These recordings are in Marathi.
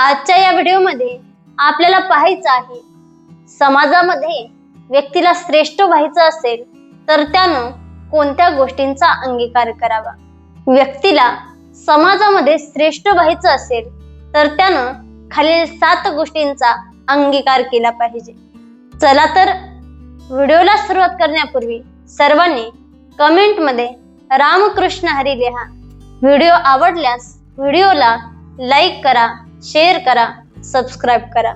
आजच्या या व्हिडिओमध्ये आपल्याला पाहायचं आहे समाजामध्ये व्यक्तीला श्रेष्ठ व्हायचं असेल तर त्यानं कोणत्या गोष्टींचा अंगीकार करावा? व्यक्तीला समाजामध्ये श्रेष्ठ व्हायचं असेल तर त्यानं खालील सात गोष्टींचा अंगीकार केला पाहिजे. चला तर व्हिडिओला सुरुवात करण्यापूर्वी सर्वांनी कमेंटमध्ये रामकृष्ण हरी लिहा. व्हिडिओ आवडल्यास व्हिडिओला लाईक करा शेअर करा सबस्क्राईब करा.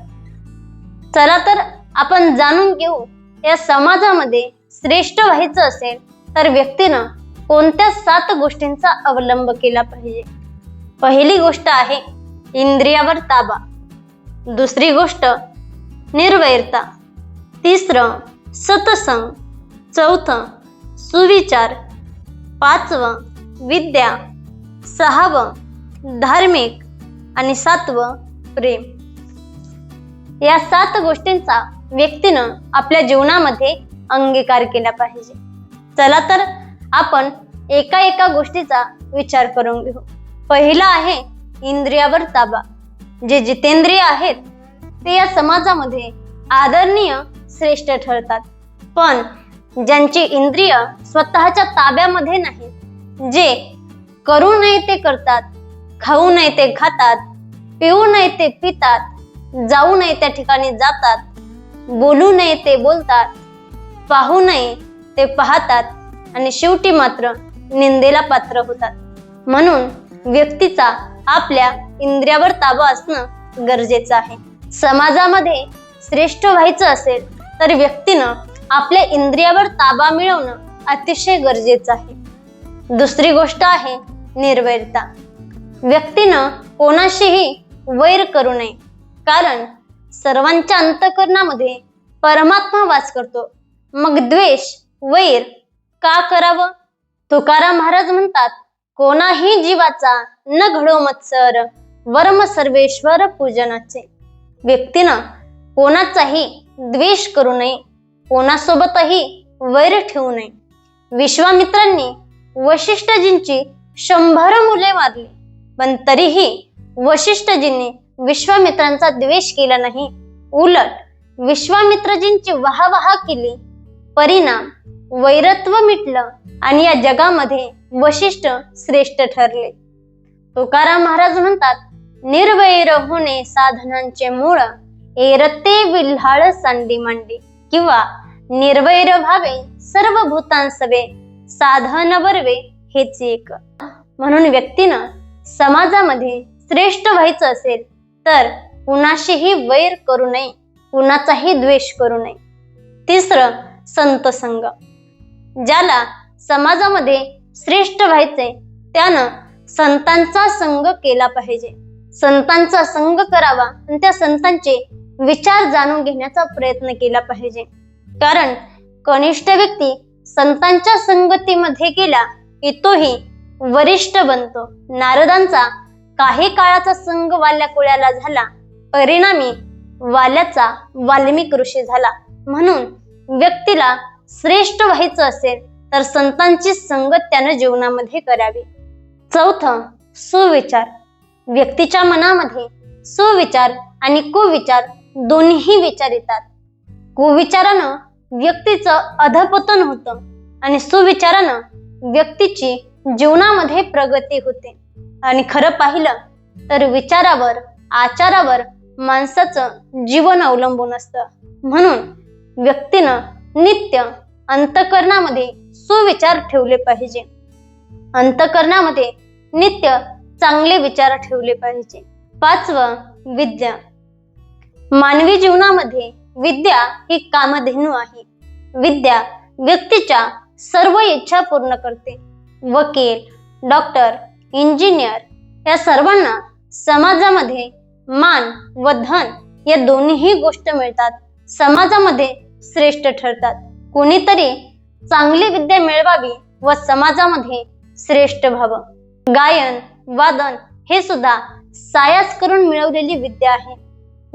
चला तर आपण जाणून घेऊ या समाजामध्ये श्रेष्ठ व्हायचं असेल तर व्यक्तीनं कोणत्या सात गोष्टींचा अवलंब केला पाहिजे? पहिली गोष्ट आहे इंद्रियावर ताबा. दुसरी गोष्ट निर्वैरता. तिसरं सतसंग. चौथं सुविचार. पाचवं विद्या. सहावं धार्मिक. आणि सातवं प्रेम. या सात गोष्टींचा व्यक्तीनं आपल्या जीवनामध्ये अंगीकार केला पाहिजे. चला तर आपण एका एका गोष्टीचा विचार करून घेऊ. पहिला आहे इंद्रियावर ताबा. जे जितेंद्रिय आहेत ते या समाजामध्ये आदरणीय श्रेष्ठ ठरतात. पण ज्यांची इंद्रिय स्वतःच्या ताब्यामध्ये नाहीत जे करू नये ते करतात खाऊ नये ते खातात पिऊ नये ते पितात जाऊ नये त्या ठिकाणी जातात बोलू नये ते बोलतात पाहू नये ते पाहतात आणि शेवटी मात्र निंदेला पात्र होतात. म्हणून व्यक्तीचा आपल्या इंद्रियावर ताबा असणं गरजेचं आहे. समाजामध्ये श्रेष्ठ व्हायचं असेल तर व्यक्तीनं आपल्या इंद्रियावर ताबा मिळवणं अतिशय गरजेचं आहे. दुसरी गोष्ट आहे निर्वैरता. व्यक्तीनं कोणाशीही वैर करू नये. कारण सर्वांच्या अंतकरणामध्ये परमात्मा वास करतो. मग द्वेष वैर का करावं? तुकाराम महाराज म्हणतात कोणाही जीवाचा न घडो मत्सर वर्म सर्वेश्वर पूजनाचे. व्यक्तीनं कोणाचाही द्वेष करू नये कोणासोबतही वैर ठेवू नये. विश्वामित्रांनी वशिष्ठजींची शंभर मुले मारली पण तरीही वशिष्ठजींनी विश्वामित्रांचा द्वेष केला नाही. उलट विश्वामित्रजींची वाहवाह केली. परिणाम वैरत्व मिटलं आणि या जगामध्ये वशिष्ठ श्रेष्ठ ठरले. तुकाराम महाराज म्हणतात निर्वैर होणे साधनांचे मूळ एरते विल्हाळ सांडी मांडी. किंवा निर्वैर भावे सर्व भूतांसवे साधन बरवे हेच एक. म्हणून व्यक्तीनं समाजामध्ये श्रेष्ठ व्हायचं असेल तर कुणाशीही वैर करू नये कुणाचाही द्वेष करू नये. तिसरं संत संग ज्याला समाजामध्ये श्रेष्ठ व्हायचंय त्यानं संतांचा संग केला पाहिजे. संतांचा संग करावा आणि त्या संतांचे विचार जाणून घेण्याचा प्रयत्न केला पाहिजे. कारण कनिष्ठ व्यक्ती संतांच्या संगतीमध्ये गेला की तोही वरिष्ठ बनतो. नारदांचा काही काळाचा संघ वाल्या कुळ्याला झाला. परिणामी वाल्याचा वाल्मिक ऋषी झाला. म्हणून व्यक्तीला श्रेष्ठ व्हायचं असेल तर संतांची संगत त्यानं जीवनामध्ये करावी. चौथं सुविचार. व्यक्तीच्या मनामध्ये सुविचार आणि कुविचार दोन्ही विचार येतात. कुविचारानं व्यक्तीचं अधपतन होतं आणि सुविचारानं व्यक्तीची जीवनामध्ये प्रगती होते. आणि खरं पाहिलं तर विचारावर आचारावर माणसाचं जीवन अवलंबून असतं. म्हणून व्यक्तीनं नित्य अंतकरणामध्ये सुविचार ठेवले पाहिजे. अंतकरणामध्ये नित्य चांगले विचार ठेवले पाहिजे. पाचवं विद्या. मानवी जीवनामध्ये विद्या ही कामधेनू आहे. विद्या व्यक्तीच्या सर्व इच्छा पूर्ण करते. वकील डॉक्टर इंजिनियर या सर्वांना समाजामध्ये मान व धन या दोन्हीही गोष्ट मिळतात. समाजामध्ये श्रेष्ठ ठरतात. कोणीतरी चांगली विद्या मिळवावी व समाजामध्ये श्रेष्ठ व्हावं. गायन वादन हे सुद्धा सायास करून मिळवलेली विद्या आहे.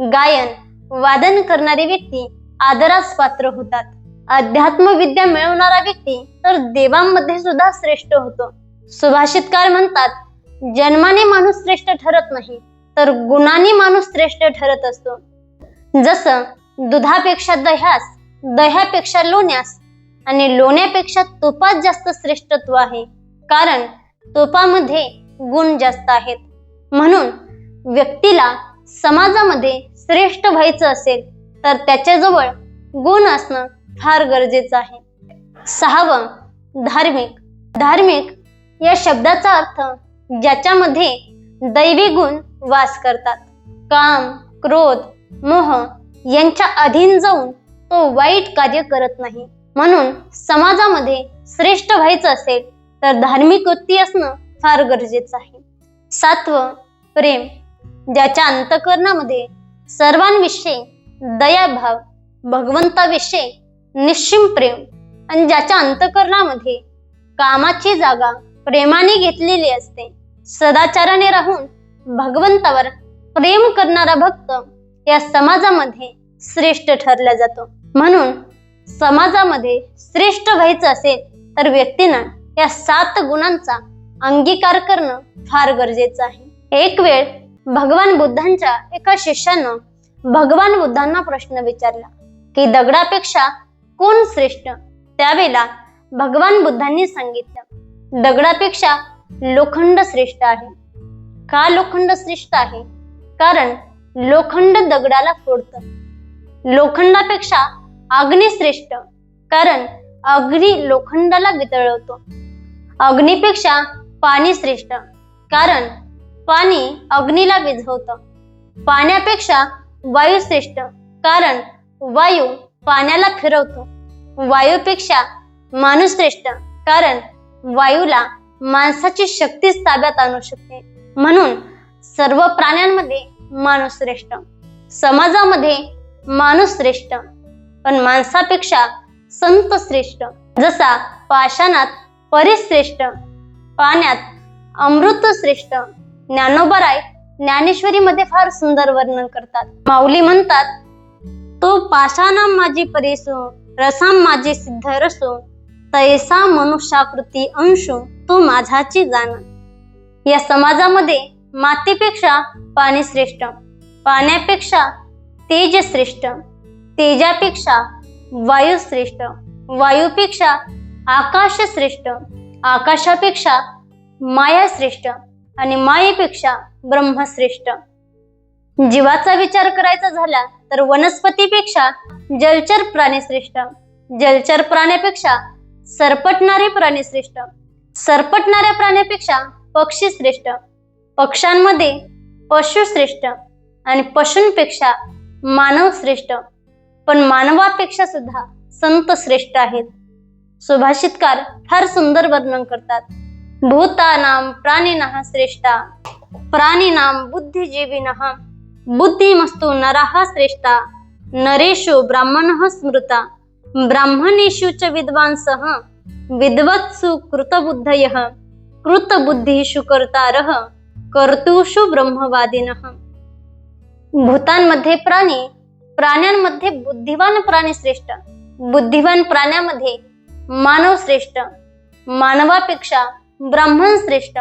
गायन वादन करणारी व्यक्ती आदरास पात्र होतात. अध्यात्म विद्या मिळवणारा व्यक्ती तर देवांमध्ये सुद्धा श्रेष्ठ होतो. सुभाषितकार म्हणतात जन्माने माणूस श्रेष्ठ ठरत नाही तर गुणांनी माणूस श्रेष्ठ ठरत असतो. जसं दुधापेक्षा दह्यास दह्यापेक्षा लोण्यास आणि लोण्यापेक्षा तुपात जास्त श्रेष्ठत्व आहे कारण तुपामध्ये गुण जास्त आहेत. म्हणून व्यक्तीला समाजामध्ये श्रेष्ठ व्हायचं असेल तर त्याच्याजवळ गुण असणं फार गरजेचं आहे. सहावं धार्मिक. धार्मिक या शब्दाचा अर्थ ज्याच्यामध्ये दैवी गुण वास करतात. काम क्रोध मोह यांच्या अधीन जाऊन तो वाईट कार्य करत नाही. म्हणून समाजामध्ये श्रेष्ठ व्हायचं असेल तर धार्मिक वृत्ती असणं फार गरजेचं आहे. सातवं प्रेम. ज्याच्या अंतकरणामध्ये सर्वांविषयी दयाभाव भगवंताविषयी निश्चिम प्रेम. आणि ज्याच्या अंतकरणामध्ये कामाची जागा प्रेमाने घेतलेली असते सदाचाराने राहून भगवंतावर प्रेम करणारा भक्त या समाजामध्ये श्रेष्ठ ठरला जातो. म्हणून समाजामध्ये श्रेष्ठ व्हायचं असेल तर व्यक्तीनं या सात गुणांचा अंगीकार करणं फार गरजेचं आहे. एक वेळ भगवान बुद्धांच्या एका शिष्यानं भगवान बुद्धांना प्रश्न विचारला की दगडापेक्षा कोण श्रेष्ठ? त्यावेळेला भगवान बुद्धांनी सांगितलं दगडापेक्षा लोखंड श्रेष्ठ आहे. का लोखंड श्रेष्ठ आहे? कारण लोखंड दगडाला फोडतं. लोखंडापेक्षा अग्नी श्रेष्ठ कारण अग्नी लोखंडाला वितळवतो. अग्नीपेक्षा पाणी श्रेष्ठ कारण पाणी अग्नीला विझवतं. पाण्यापेक्षा वायू श्रेष्ठ कारण वायू पाण्याला फिरवतो. वायूपेक्षा माणूस श्रेष्ठ कारण वायूला माणसाची शक्तीच ताब्यात आणू शकते. म्हणून सर्व प्राण्यांमध्ये माणूस श्रेष्ठ समाजामध्ये माणूस श्रेष्ठ पण माणसापेक्षा संत श्रेष्ठ जसा पाषाणात परिश्रेष्ठ पाण्यात अमृत श्रेष्ठ ज्ञानोबराय ज्ञानेश्वरी मध्ये फार सुंदर वर्णन करतात. माऊली म्हणतात तो पाषाणा माझी परिसू रसाम माझी सिद्ध रसो तैसा मनुष्याकृती अंशो तो माझाची जाण. या समाजामध्ये मातीपेक्षा पाणी श्रेष्ठ पाण्यापेक्षा तेज श्रेष्ठ तेजापेक्षा वायू श्रेष्ठ वायूपेक्षा आकाश श्रेष्ठ आकाशापेक्षा माया श्रेष्ठ आणि मायेपेक्षा ब्रह्मश्रेष्ठ जीवाचा विचार करायचा झाला तर वनस्पतीपेक्षा जलचर प्राणी श्रेष्ठ. जलचर प्राण्यापेक्षा सरपटणारे प्राणी श्रेष्ठ. सरपटणाऱ्या प्राण्यापेक्षा पक्षी श्रेष्ठ. पक्ष्यांमध्ये पशु श्रेष्ठ आणि पशूंपेक्षा मानव श्रेष्ठ. पण मानवापेक्षा सुद्धा संत श्रेष्ठ आहेत. सुभाषितकार फार सुंदर वर्णन करतात. भूतानाम प्राणिनः श्रेष्ठा. प्राणिनाम बुद्धिजीविनः बुद्धिमस्तु नराः श्रेष्ठा नरेषु ब्राह्मणः स्मृता ब्राह्मणेषु च विद्वांसः विद्वत्सु कृतबुद्धयः कृतबुद्धीषु कर्तारः कर्तुषु ब्रह्मवादिनः। भूतांमध्ये प्राणी प्राण्यांमध्ये बुद्धिवान प्राणी श्रेष्ठ बुद्धिवान प्राण्यामध्ये मानव श्रेष्ठ मानवापेक्षा ब्राह्मण श्रेष्ठ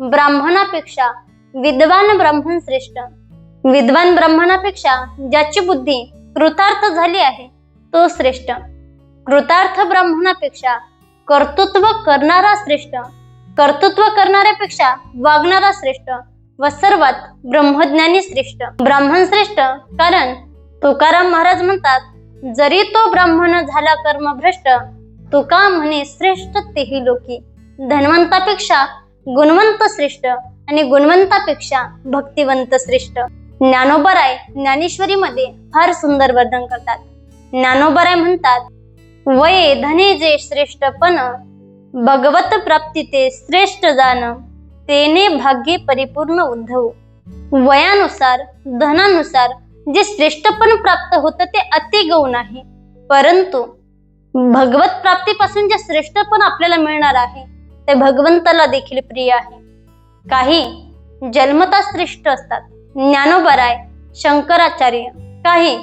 ब्राह्मणापेक्षा विद्वान ब्राह्मण श्रेष्ठ। विद्वान ब्राह्मणापेक्षा ज्याची बुद्धी कृतार्थ झाली आहे तो श्रेष्ठ. कृतार्थ ब्राह्मणापेक्षा कर्तृत्व करणारा श्रेष्ठ कर्तृत्व करणाऱ्यापेक्षा वागणारा श्रेष्ठ व सर्वात ब्रह्मज्ञानी श्रेष्ठ. ब्राह्मण श्रेष्ठ कारण तुकाराम महाराज म्हणतात जरी तो ब्राह्मण झाला कर्मभ्रष्ट तुका म्हणे श्रेष्ठ तेही लोकी. धनवंतापेक्षा गुणवंत श्रेष्ठ आणि गुणवंतापेक्षा भक्तिवंत श्रेष्ठ. ज्ञानोबराय ज्ञानेश्वरीमध्ये फार सुंदर वर्णन करतात. ज्ञानोबराय म्हणतात वये धने जे श्रेष्ठपण भगवत प्राप्ती ते श्रेष्ठ जाण तेने भाग्य परिपूर्ण उद्धव. वयानुसार धनानुसार जे श्रेष्ठपण प्राप्त होतं ते अति गौण आहे. परंतु भगवत प्राप्तीपासून जे श्रेष्ठपण आपल्याला मिळणार आहे ते भगवंताला देखील प्रिय आहे. काही जन्मता श्रेष्ठ असतात. ज्ञानोबराय शंकराचार्य काही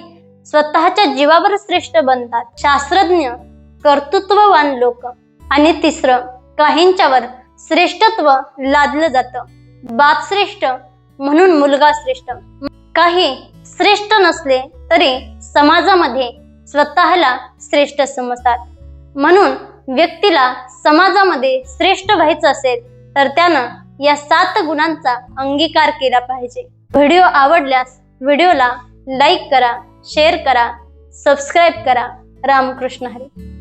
स्वतःच्या जीवावर श्रेष्ठ बनतात. शास्त्रज्ञ कर्तृत्ववान लोक आणि तिसरं काहींच्यावर श्रेष्ठत्व लादलं जातं. बाप श्रेष्ठ म्हणून मुलगा श्रेष्ठ. काही श्रेष्ठ नसले तरी समाजामध्ये स्वतःला श्रेष्ठ समजतात. म्हणून व्यक्तीला समाजामध्ये श्रेष्ठ व्हायचं असेल तर त्यानं या सात गुणांचा अंगीकार केला पाहिजे. व्हिडिओ आवडल्यास व्हिडिओला लाईक करा शेअर करा सबस्क्राईब करा. रामकृष्ण हरी.